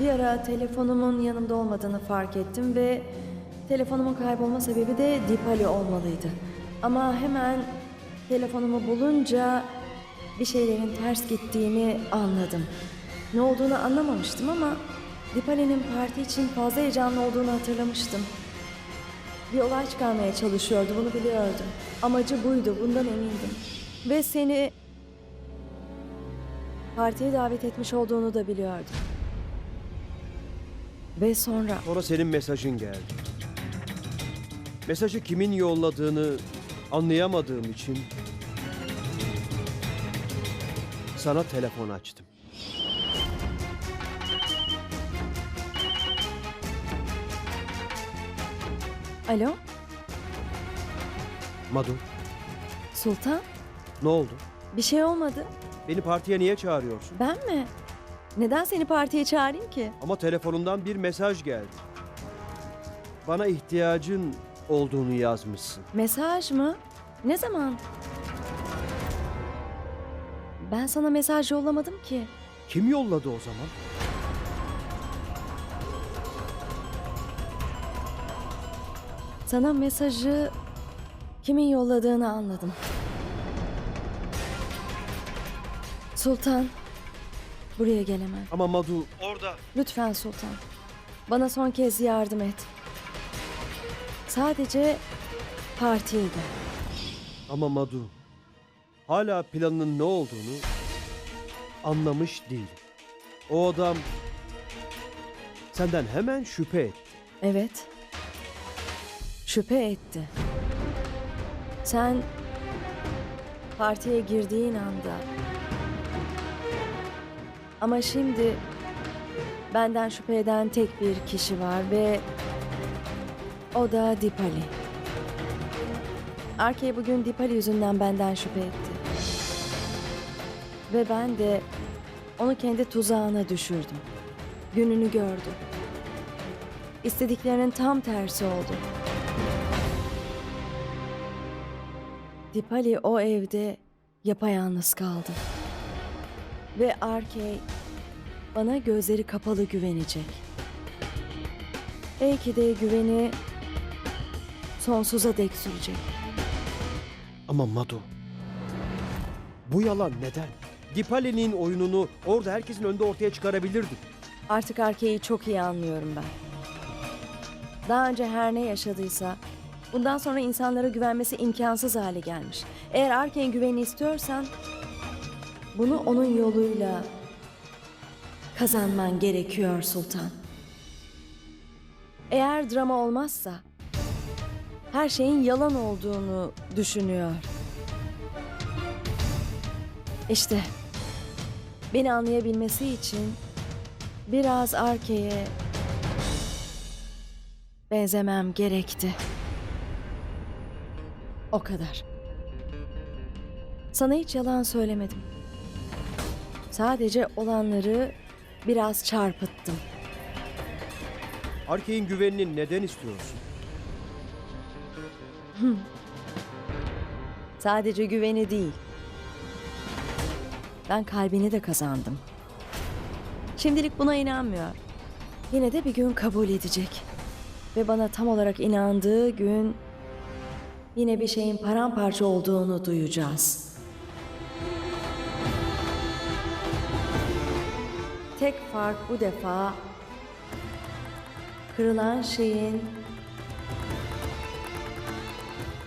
Bir ara telefonumun yanımda olmadığını fark ettim ve telefonumun kaybolma sebebi de Dipali olmalıydı. Ama hemen telefonumu bulunca bir şeylerin ters gittiğini anladım. Ne olduğunu anlamamıştım ama Dipali'nin parti için fazla heyecanlı olduğunu hatırlamıştım. Bir olay çıkarmaya çalışıyordu, bunu biliyordum. Amacı buydu, bundan emindim. Ve seni partiye davet etmiş olduğunu da biliyordum. Ve sonra Sonra senin mesajın geldi. Mesajı kimin yolladığını anlayamadığım için sana telefon açtım. Alo, Madu, Sultan? ne oldu? Bir şey olmadı. Beni partiye niye çağırıyorsun? Ben mi? Neden seni partiye çağırayım ki? Ama telefonundan bir mesaj geldi. Bana ihtiyacın olduğunu yazmışsın. Mesaj mı? Ne zaman? Ben sana mesaj yollamadım ki. Kim yolladı o zaman? Sana mesajı kimin yolladığını anladım. Sultan, buraya gelemem. Ama Madu orada. Lütfen Sultan, bana son kez yardım et. Sadece partiye gel. Ama Madu hala planının ne olduğunu anlamış değil. O adam senden hemen şüphe etti. Evet. Şüphe etti. Sen partiye girdiğin anda ama şimdi benden şüphe eden tek bir kişi var ve o da Dipali. Arkey bugün Dipali yüzünden benden şüphe etti. Ve ben de onu kendi tuzağına düşürdüm. Gününü gördü. İstediklerinin tam tersi oldu. Dipali o evde yapayalnız kaldı. Ve Arkey bana gözleri kapalı güvenecek. Belki de güveni sonsuza dek sürecek. Ama Madu bu yalan neden? Dipali'nin oyununu orada herkesin önünde ortaya çıkarabilirdi. Artık Arkey'i çok iyi anlıyorum ben. Daha önce her ne yaşadıysa bundan sonra insanlara güvenmesi imkansız hale gelmiş. Eğer Arkey'in güvenini istiyorsan bunu onun yoluyla kazanman gerekiyor Sultan. Eğer drama olmazsa her şeyin yalan olduğunu düşünüyor. İşte beni anlayabilmesi için biraz Arke'ye benzemem gerekti. O kadar. Sana hiç yalan söylemedim. Sadece olanları biraz çarpıttım. Arkey'in güvenini neden istiyorsun? Sadece güveni değil. Ben kalbini de kazandım. Şimdilik buna inanmıyor. Yine de bir gün kabul edecek. Ve bana tam olarak inandığı gün yine bir şeyin paramparça olduğunu duyacağız. Tek fark bu defa kırılan şeyin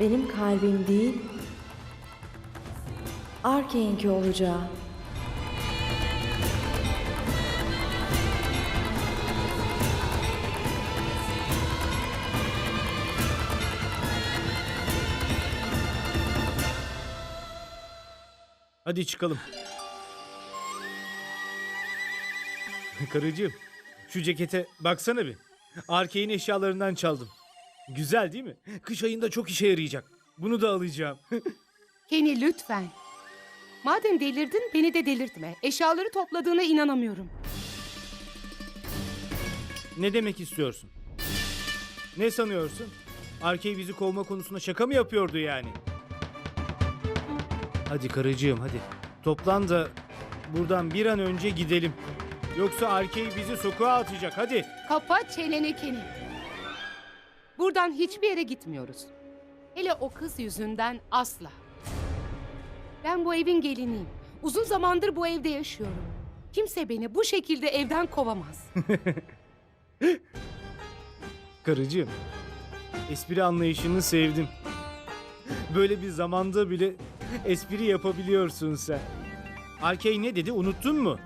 benim kalbim değil, Arkey'inki olacağı. Hadi çıkalım. Karıcığım, şu cekete baksana bir. Arkey'in eşyalarından çaldım. Güzel değil mi? Kış ayında çok işe yarayacak. Bunu da alacağım. Kenny lütfen. Madem delirdin beni de delirtme. Eşyaları topladığına inanamıyorum. ne demek istiyorsun? Ne sanıyorsun? Arkey bizi kovma konusunda şaka mı yapıyordu yani? Hadi karıcığım hadi. Toplan da buradan bir an önce gidelim. Yoksa Arkey bizi sokağa atacak. Hadi. Kapa çeneni Kenny. Buradan hiçbir yere gitmiyoruz. Hele o kız yüzünden asla. Ben bu evin geliniyim. Uzun zamandır bu evde yaşıyorum. Kimse beni bu şekilde evden kovamaz. Karıcığım, espri anlayışını sevdim. Böyle bir zamanda bile espri yapabiliyorsun sen. Arkey ne dedi unuttun mu?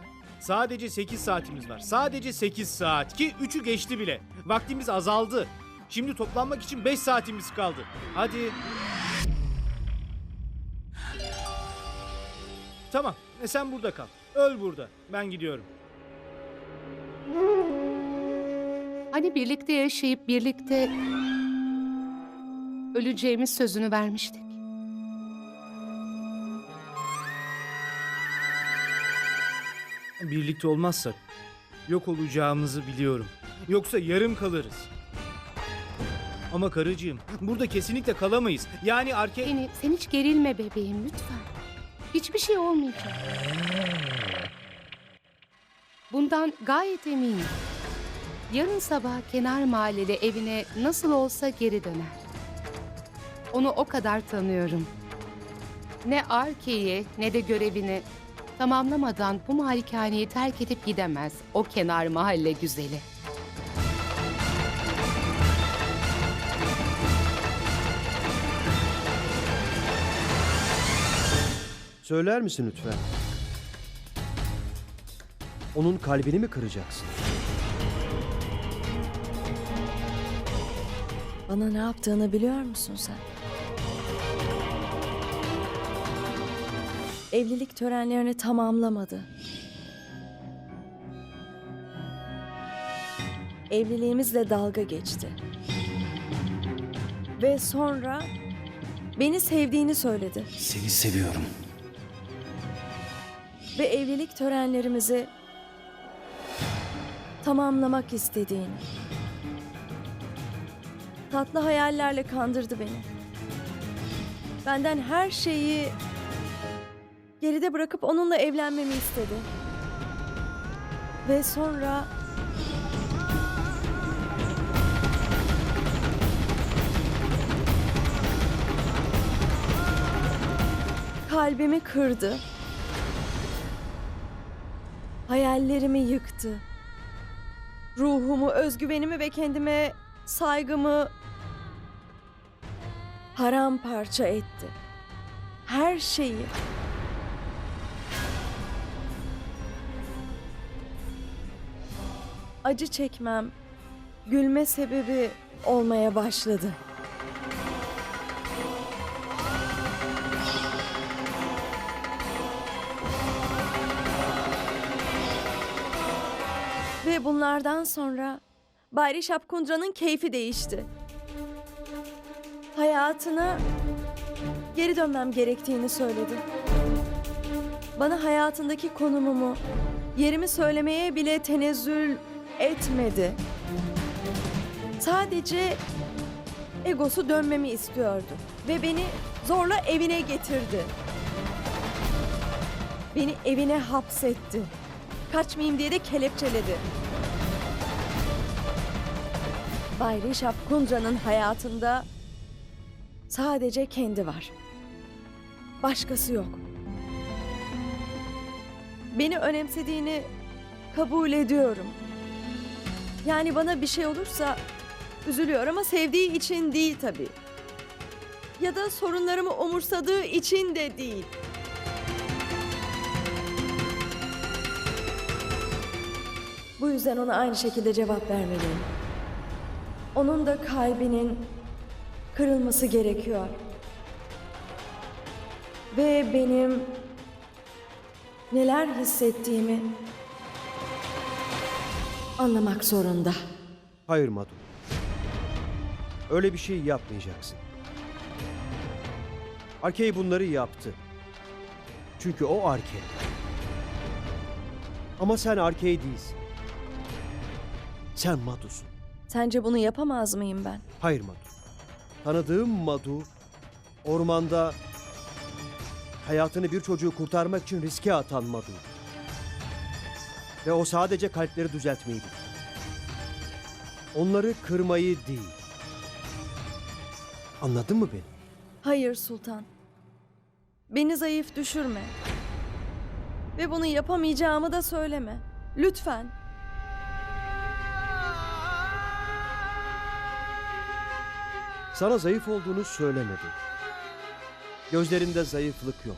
Sadece 8 saatimiz var. Sadece 8 saat ki 3'ü geçti bile. Vaktimiz azaldı. Şimdi toplanmak için 5 saatimiz kaldı. Hadi. Tamam, e sen burada kal. Öl burada. Ben gidiyorum. Hani birlikte yaşayıp birlikte öleceğimiz sözünü vermiştik. Birlikte olmazsak yok olacağımızı biliyorum. Yoksa yarım kalırız. Ama karıcığım burada kesinlikle kalamayız. Yani arke... Kenny sen hiç gerilme bebeğim lütfen. Hiçbir şey olmayacak. Bundan gayet eminim. Yarın sabah kenar mahallede evine nasıl olsa geri döner. Onu o kadar tanıyorum. Ne Arke'yi ne de görevini tamamlamadan bu malikaneyi terk edip gidemez o kenar mahalle güzeli. Söyler misin lütfen? Onun kalbini mi kıracaksın? Bana ne yaptığını biliyor musun sen? Evlilik törenlerini tamamlamadı. Evliliğimizle dalga geçti. Ve sonra beni sevdiğini söyledi. Seni seviyorum. ve evlilik törenlerimizi tamamlamak istediğini. Tatlı hayallerle kandırdı beni. Benden her şeyi geride bırakıp onunla evlenmemi istedi. Ve sonra kalbimi kırdı. Hayallerimi yıktı. Ruhumu, özgüvenimi ve kendime saygımı paramparça etti. Her şeyi. Acı çekmem gülme sebebi olmaya başladı. Ve bunlardan sonra Bayri Şapkundra'nın keyfi değişti. Hayatına geri dönmem gerektiğini söyledi. Bana hayatındaki konumumu, yerimi söylemeye bile tenezzül etmedi. Sadece egosu dönmemi istiyordu ve beni zorla evine getirdi. Beni evine hapsetti. Kaçmayayım diye de kelepçeledi. Bay Rişap Kundra'nın hayatında sadece kendi var. Başkası yok. Beni önemsediğini kabul ediyorum. Yani bana bir şey olursa üzülüyor ama sevdiği için değil tabii. Ya da sorunlarımı umursadığı için de değil. Bu yüzden ona aynı şekilde cevap vermeliyim. Onun da kalbinin kırılması gerekiyor. Ve benim neler hissettiğimi anlamak zorunda. Hayır Madu. Öyle bir şey yapmayacaksın. Arkey bunları yaptı. Çünkü o Arkey. Ama sen Arkey değilsin. Sen Madu'sun. Sence bunu yapamaz mıyım ben? Hayır Madu. Tanıdığım Madu ormanda hayatını bir çocuğu kurtarmak için riske atan Madu. Ve o sadece kalpleri düzeltmeyi bilir. Onları kırmayı değil. Anladın mı beni? Hayır sultan. Beni zayıf düşürme. Ve bunu yapamayacağımı da söyleme. Lütfen. Sana zayıf olduğunu söylemedim. Gözlerinde zayıflık yok.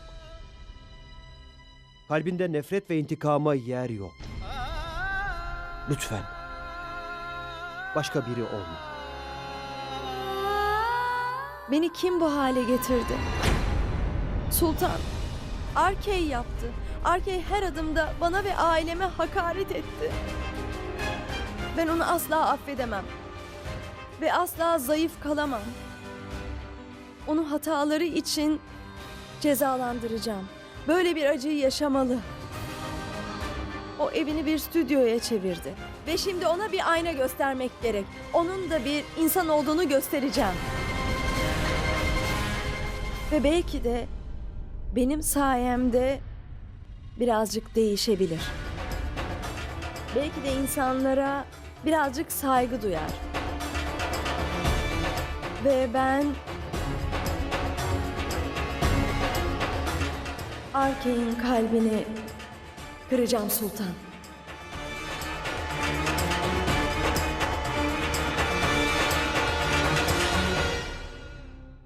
Kalbinde nefret ve intikama yer yok. Lütfen. Başka biri olma. Beni kim bu hale getirdi? Sultan. Arkey yaptı. Arkey her adımda bana ve aileme hakaret etti. Ben onu asla affedemem. Ve asla zayıf kalamam. Onu hataları için cezalandıracağım. Böyle bir acıyı yaşamalı. O evini bir stüdyoya çevirdi. Ve şimdi ona bir ayna göstermek gerek. Onun da bir insan olduğunu göstereceğim. Ve belki de benim sayemde birazcık değişebilir. Belki de insanlara birazcık saygı duyar. Ve ben Arkey'in kalbini kıracağım sultan.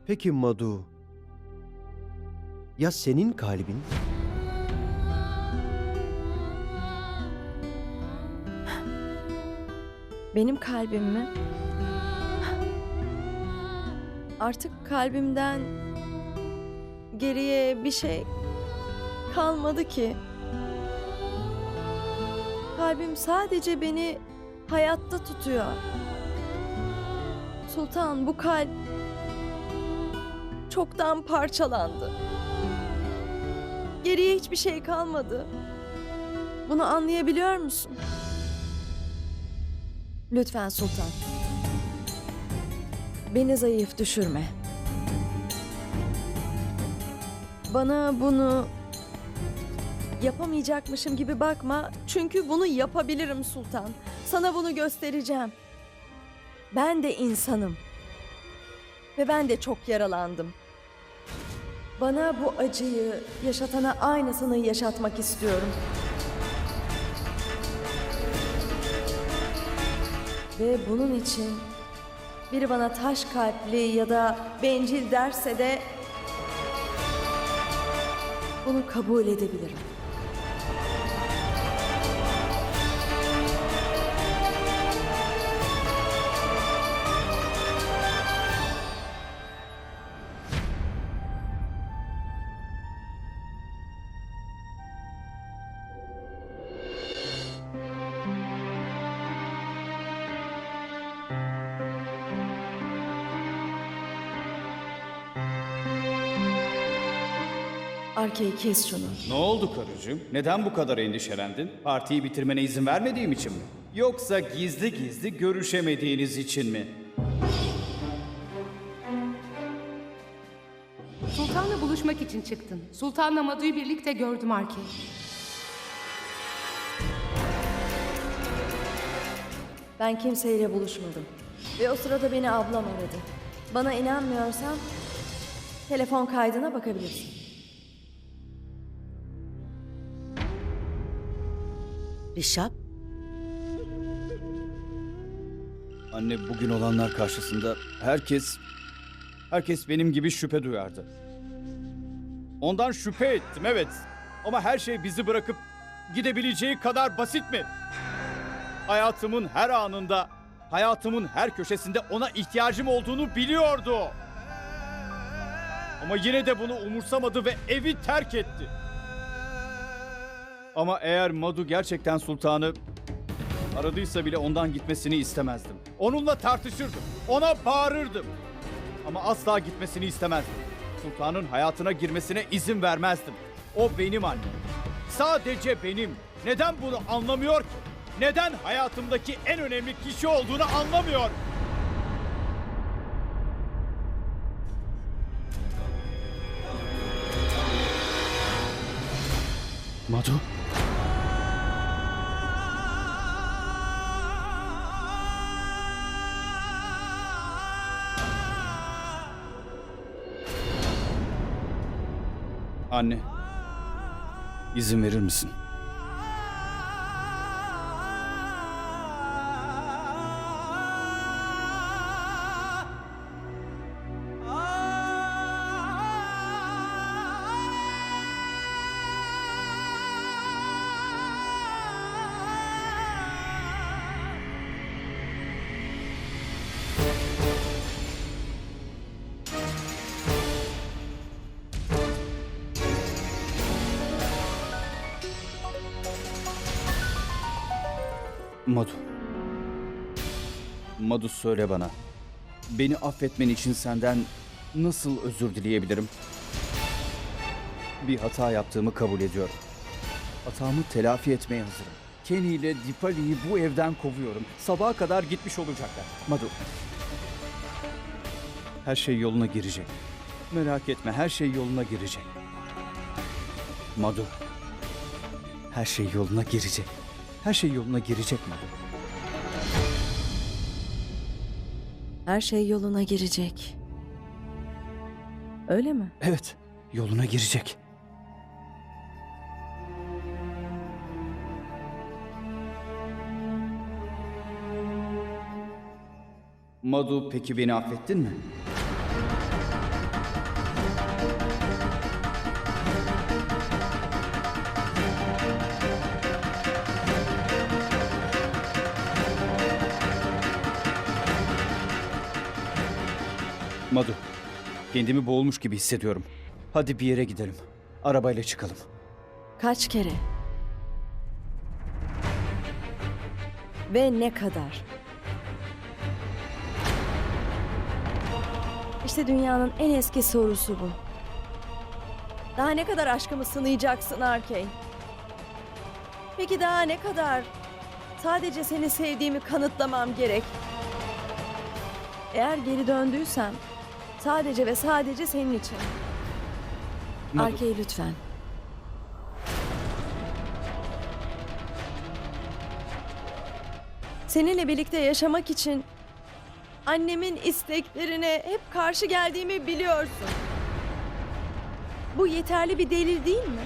Peki Madu, ya senin kalbin? Benim kalbim mi? Artık kalbimden geriye bir şey kalmadı ki. Kalbim sadece beni hayatta tutuyor. Sultan bu kalp çoktan parçalandı. Geriye hiçbir şey kalmadı. Bunu anlayabiliyor musun? Lütfen Sultan. Beni zayıf düşürme. Bana bunu yapamayacakmışım gibi bakma. Çünkü bunu yapabilirim Sultan. Sana bunu göstereceğim. Ben de insanım. Ve ben de çok yaralandım. Bana bu acıyı yaşatana aynısını yaşatmak istiyorum. Ve bunun için biri bana taş kalpli ya da bencil derse de bunu kabul edebilirim. Arkey kes şunu. Ne oldu karıcığım? Neden bu kadar endişelendin? Partiyi bitirmene izin vermediğim için mi? Yoksa gizli gizli görüşemediğiniz için mi? Sultan'la buluşmak için çıktın. Sultan'la Madu'yu birlikte gördüm Arkey. Ben kimseyle buluşmadım. Ve o sırada beni ablam aradı. Bana inanmıyorsan telefon kaydına bakabilirsin. Rişap, Anne bugün olanlar karşısında herkes herkes benim gibi şüphe duyardı. Ondan şüphe ettim evet. Ama her şey bizi bırakıp gidebileceği kadar basit mi? Hayatımın her anında, hayatımın her köşesinde ona ihtiyacım olduğunu biliyordu. Ama yine de bunu umursamadı ve evi terk etti. Ama eğer Madu gerçekten sultanı aradıysa bile ondan gitmesini istemezdim. Onunla tartışırdım, ona bağırırdım. Ama asla gitmesini istemezdim. Sultanın hayatına girmesine izin vermezdim. O benim annem. Sadece benim. Neden bunu anlamıyor ki? Neden hayatımdaki en önemli kişi olduğunu anlamıyor? Madu? Anne. izin verir misin? Madu. Madu söyle bana. Beni affetmen için senden nasıl özür dileyebilirim? Bir hata yaptığımı kabul ediyorum. Hatamı telafi etmeye hazırım. Kenny ile Dipali'yi bu evden kovuyorum. Sabaha kadar gitmiş olacaklar. Madu. Her şey yoluna girecek. Merak etme her şey yoluna girecek. Madu. Her şey yoluna girecek. Her şey yoluna girecek Madu. Her şey yoluna girecek. Öyle mi? Evet, yoluna girecek. Madu peki beni affettin mi? Madu, kendimi boğulmuş gibi hissediyorum. Hadi bir yere gidelim. Arabayla çıkalım. Kaç kere? Ve ne kadar? İşte dünyanın en eski sorusu bu. Daha ne kadar aşkımı sınayacaksın Arkey? Peki daha ne kadar sadece seni sevdiğimi kanıtlamam gerek? Eğer geri döndüysem sadece ve sadece senin için. Madu, lütfen. Seninle birlikte yaşamak için annemin isteklerine hep karşı geldiğimi biliyorsun. Bu yeterli bir delil değil mi?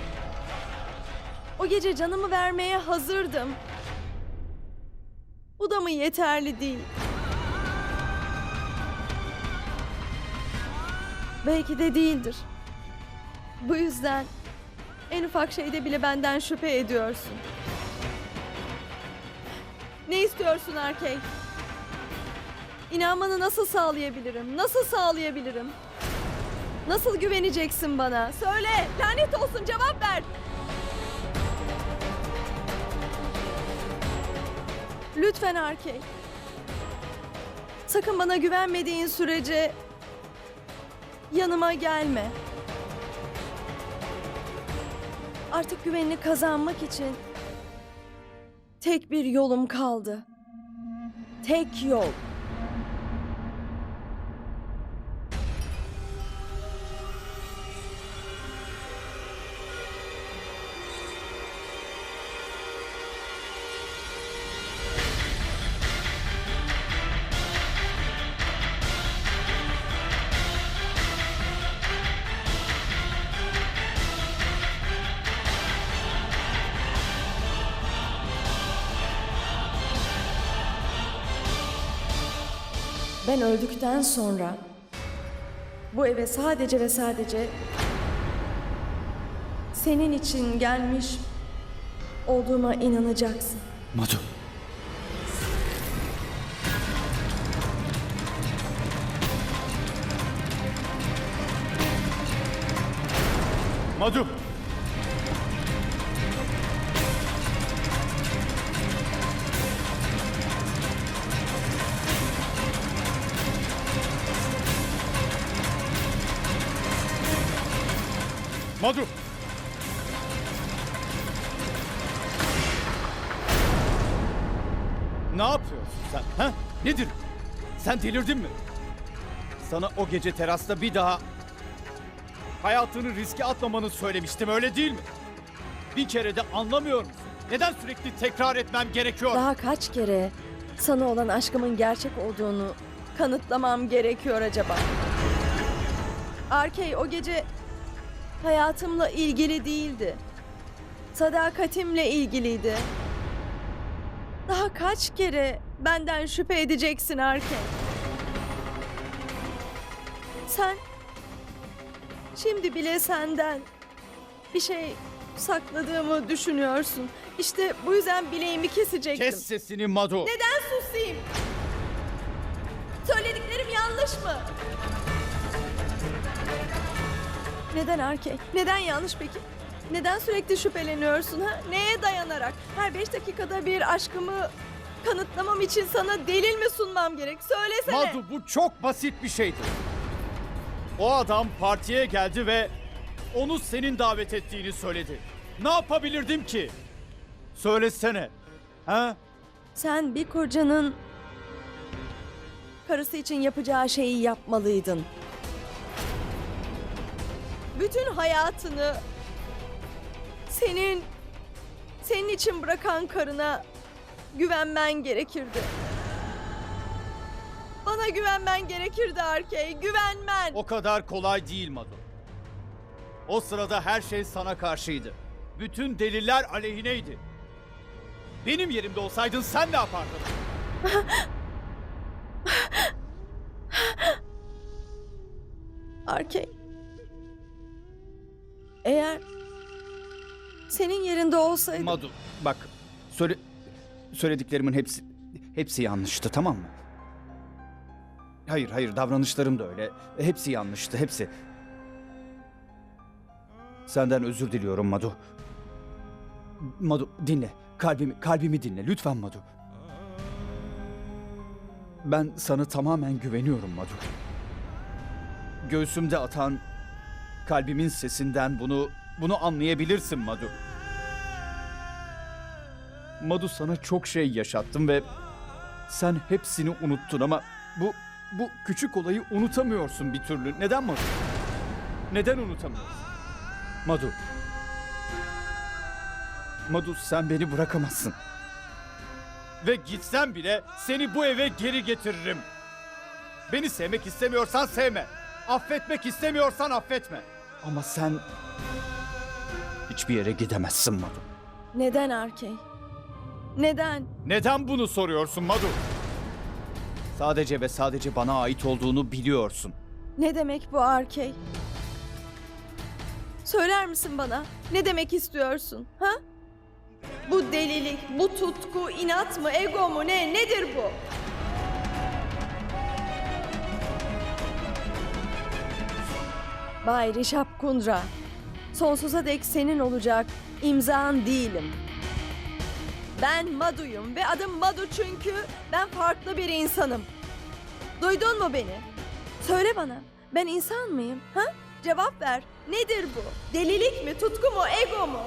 O gece canımı vermeye hazırdım. Bu da mı yeterli değil? Belki de değildir. Bu yüzden en ufak şeyde bile benden şüphe ediyorsun. Ne istiyorsun Arkey? İnanmanı nasıl sağlayabilirim? Nasıl sağlayabilirim? Nasıl güveneceksin bana? Söyle, lanet olsun cevap ver. Lütfen Arkey. Sakın bana güvenmediğin sürece yanıma gelme. Artık güvenini kazanmak için tek bir yolum kaldı. Tek yol. Öldükten sonra bu eve sadece ve sadece senin için gelmiş olduğuma inanacaksın. Madu. Madu. Madu. Sen delirdin mi? Sana o gece terasta bir daha hayatını riske atmamanı söylemiştim öyle değil mi? Bir kere de anlamıyor musun? Neden sürekli tekrar etmem gerekiyor? Daha kaç kere sana olan aşkımın gerçek olduğunu kanıtlamam gerekiyor acaba? Arkey o gece hayatımla ilgili değildi. Sadakatimle ilgiliydi. Daha kaç kere benden şüphe edeceksin Arke? Sen şimdi bile senden bir şey sakladığımı düşünüyorsun. İşte bu yüzden bileğimi kesecektim. Kes sesini Madu. Neden susayım? Söylediklerim yanlış mı? Neden Arke? Neden yanlış peki? Neden sürekli şüpheleniyorsun ha? Neye dayanarak? Her beş dakikada bir aşkımı kanıtlamam için sana delil mi sunmam gerek? Söylesene. Madu bu çok basit bir şeydi. O adam partiye geldi ve onu senin davet ettiğini söyledi. Ne yapabilirdim ki? Söylesene. Ha? Sen bir kocanın karısı için yapacağı şeyi yapmalıydın. Bütün hayatını senin senin için bırakan karına güvenmen gerekirdi. Bana güvenmen gerekirdi Arkey, güvenmen. O kadar kolay değil Madu. O sırada her şey sana karşıydı. Bütün deliller aleyhineydi. Benim yerimde olsaydın sen ne yapardın? Arkey. Eğer senin yerinde olsaydım... Madu bak söyle söylediklerimin hepsi hepsi yanlıştı tamam mı? Hayır hayır davranışlarım da öyle. Hepsi yanlıştı hepsi. Senden özür diliyorum Madu. Madu dinle. Kalbimi kalbimi dinle lütfen Madu. Ben sana tamamen güveniyorum Madu. Göğsümde atan kalbimin sesinden bunu bunu anlayabilirsin Madu. Madu sana çok şey yaşattım ve sen hepsini unuttun ama bu bu küçük olayı unutamıyorsun bir türlü. Neden Madu? Neden unutamıyorsun? Madu. Madu sen beni bırakamazsın. Ve gitsem bile seni bu eve geri getiririm. Beni sevmek istemiyorsan sevme. Affetmek istemiyorsan affetme. Ama sen hiçbir yere gidemezsin Madu. Neden Arkey? Neden? Neden bunu soruyorsun Madu? Sadece ve sadece bana ait olduğunu biliyorsun. Ne demek bu Arkey? Söyler misin bana? Ne demek istiyorsun? Ha? Bu delilik, bu tutku, inat mı, ego mu ne? Nedir bu? Bay Rişap Kundra, sonsuza dek senin olacak imzan değilim. Ben Madu'yum ve adım Madu çünkü ben farklı bir insanım. Duydun mu beni? Söyle bana, ben insan mıyım? Ha? Cevap ver. Nedir bu? Delilik mi, tutku mu, ego mu?